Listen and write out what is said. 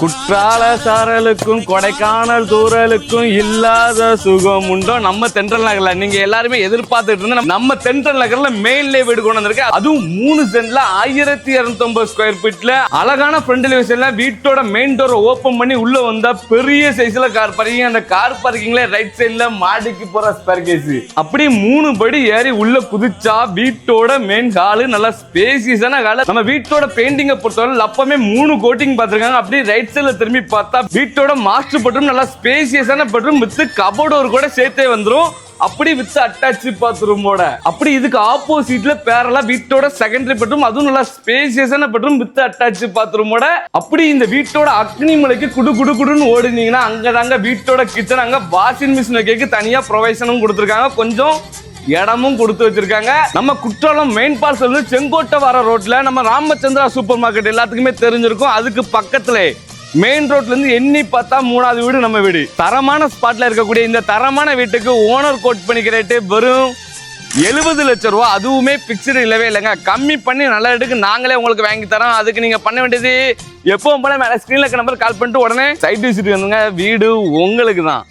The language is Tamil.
குற்றால சாரலுக்கும் கொடைக்கானல் தூரலுக்கும் இல்லாத சுகம் உண்டோ? நம்ம தென்றல் நகர்ல. நீங்க எல்லாருமே எதிர்பார்த்துட்டு இருந்த நம்ம தென்றல் நகர்ல மெயின்ல வீடு கொண்டு வந்திருக்கு. அதுவும் மூணு சென்ட்ல ஆயிரத்தி இருநூத்தி ஸ்கொயர் ஃபீட்ல அழகான ஃப்ரண்ட் எலிவேஷன்ல வீட்டோட மெயின் டோர் ஓபன் பண்ணி உள்ள வந்தா பெரிய சைஸ்ல கார் பார்க்கிங் அந்த கார் பார்க்கிங்ல ரைட் சைட்ல மாடிக்கு போற ஸ்பெர்கேஸ் அப்படி மூணு படி ஏறி உள்ள குதிச்சா வீட்டோட மெயின் ஹாலு நல்லா ஸ்பேசியஸான ஹாலு நம்ம வீட்டோட பெயிண்டிங்கை பொறுத்தவரை அப்பவே மூணு கோட்டிங் பார்த்துருக்காங்க. அப்படி ரைட் சைடுல திரும்பி பார்த்தா வீட்டோட மாஸ்டர் பெட்ரூம் நல்லா ஸ்பேசியஸான பெட்ரூம் வித் கபோர்டோர் கூட சேர்த்தே வந்துடும் அப்படி வித் அட்டாச் பாத்ரூமோட அப்படி இதுக்கு ஆப்போசிட்ல பேரலா வீட்டோட செகண்டரி பெட்ரூம் அதுவும் நல்லா ஸ்பேசியஸான பெட்ரூம் வித் அட்டாச் பாத்ரூமோட அப்படி இந்த வீட்டோட அக்னி மலைக்கு குடு குடு குடுன்னு ஓடுனீங்கன்னா அங்கதாங்க வீட்டோட கிச்சன் அங்க வாஷிங் மிஷின் வைக்க தனியா ப்ரொவைஷனும் கொடுத்துருக்காங்க. கொஞ்சம் இடமும் கொடுத்து வச்சிருக்காங்க. நம்ம குற்றாலம் மெயின் பார்சல் செங்கோட்டை வர ரோட்ல நம்ம ராமச்சந்திரா சூப்பர் மார்க்கெட் எல்லாத்துக்குமே தெரிஞ்சிருக்கும். அதுக்கு பக்கத்துல மெயின் ரோட்ல இருந்து எண்ணி பார்த்தா மூணாவது வீடு நம்ம வீடு. தரமான ஸ்பாட்ல இருக்கக்கூடிய இந்த தரமான வீட்டுக்கு ஓனர் கோட் பண்ணிக்கிற ரேட்டு வெறும் எழுபது லட்ச ரூபா. அதுவுமே பிக்சடு இல்லவே இல்லைங்க. கம்மி பண்ணி நல்ல ரேட்டுக்கு நாங்களே உங்களுக்கு வாங்கி தரோம். அதுக்கு நீங்க பண்ண வேண்டியது எப்பவும் போல மேல ஸ்கிரீன்ல இருக்க நம்பர் கால் பண்ணிட்டு உடனே சைட் விசிட் வந்துங்க. வீடு உங்களுக்கு தான்